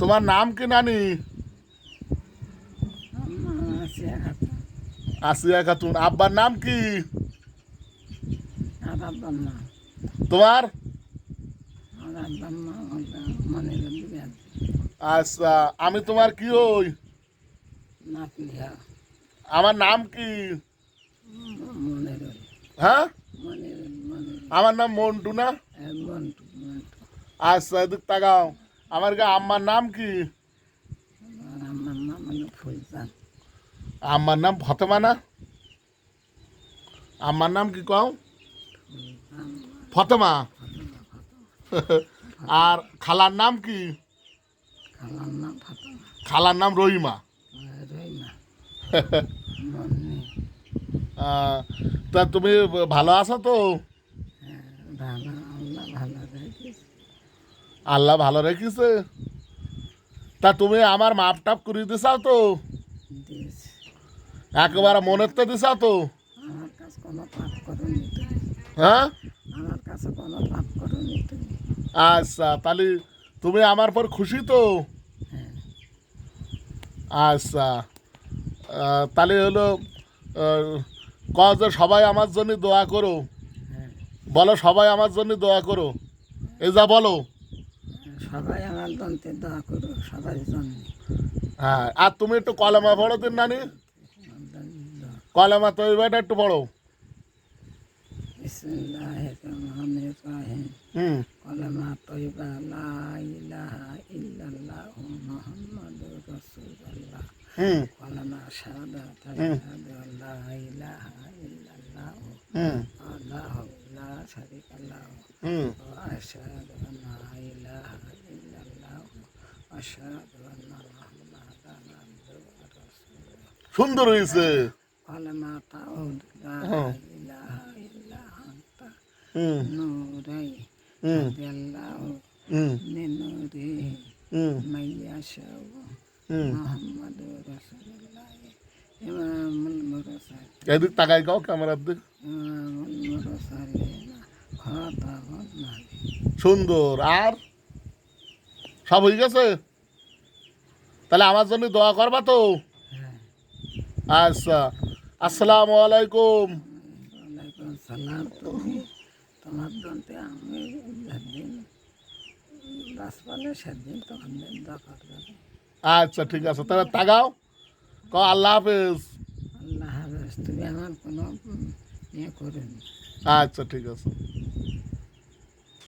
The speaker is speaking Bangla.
তোমার নাম কি নানি আছে একটা আসিয়া খাতুন আব্বার নাম কি আর আব্বার মা তোমার আর আব্বার মা মনে দিবে আচ্ছা আমি তোমার কি ওই নাতনি আমার নাম কি মনে রই হ্যাঁ মনে মনে আমার নাম মন্টু না মন্টু মন্টু আচ্ছা এদিক তাকাও আমার গা আম্মার নাম কি? আম্মার নাম ফতেমা না আম্মার নাম কি কও? ফতেমা। আর খালার নাম কি? খালার নাম রহিমা। তা তুমি ভালো আছো তো? ভালো ভালো রাখিস আল্লাহ ভালো রেখেছে। তা তুমি আমার মাপ টাপ করে দিছাও তো? একেবারে মনের তো দিছাও তো? হ্যাঁ? আচ্ছা তাহলে তুমি আমার পর খুশি তো? আচ্ছা তাহলে হলো ক যে সবাই আমার জন্য দোয়া করো। হ্যাঁ। বলো সবাই আমার জন্য দোয়া করো। এই যা বলো। সবাই আমার দন্তে দোয়া করো সবার জন্য হ্যাঁ আর তুমি একটু কলেমা পড়ো দিন নানি। কলেমা তো এবারটা একটু পড়ো। কলেমা তৈবা লা ইলাহা ইল্লাল্লাহ মুহাম্মাদুর রাসূলুল্লাহ। কলেমা শাহাদাত আশহাদু আল্লা ইলাহা ইল্লাল্লাহ আল্লাহু লা শারীকা লাহু আন্না লা ইলাহা ইল্লাল্লাহ ওয়া আশহাদু আন্না মুহাম্মাদান আবদুহু ওয়া রাসূলুহু সুন্দর হয়েছে। লা হ্যাঁ। ইলাহা ইল্লা আনতা হুম। নূরাই হুম। আল্লাহু হুম। মিনুরি হুম। মাইয়াশাউ হুম। মুহাম্মাদুর রাসূলুল্লাহ ইমামুল মুরসালিন এদিক তাকাই কাও ক্যামেরার দিক। মুরসালিন খাতামুন নাবিয়্যিন সুন্দর। আর সব হয়ে গেছে? তাহলে আমার জন্য দোয়া করবা তো? আচ্ছা। আসসালামু আলাইকুম। সালাম তোমার দন্তে আমি যেদিন বাসপালে সেদিন তোমার দিন দরকার আচ্ছা ঠিক আছে। তাহলে তাগাও ক আল্লাহ হাফেজ। আল্লাহ হাফেজ। তুমি আমার কোনো ইয়ে করেনি আচ্ছা ঠিক আছে।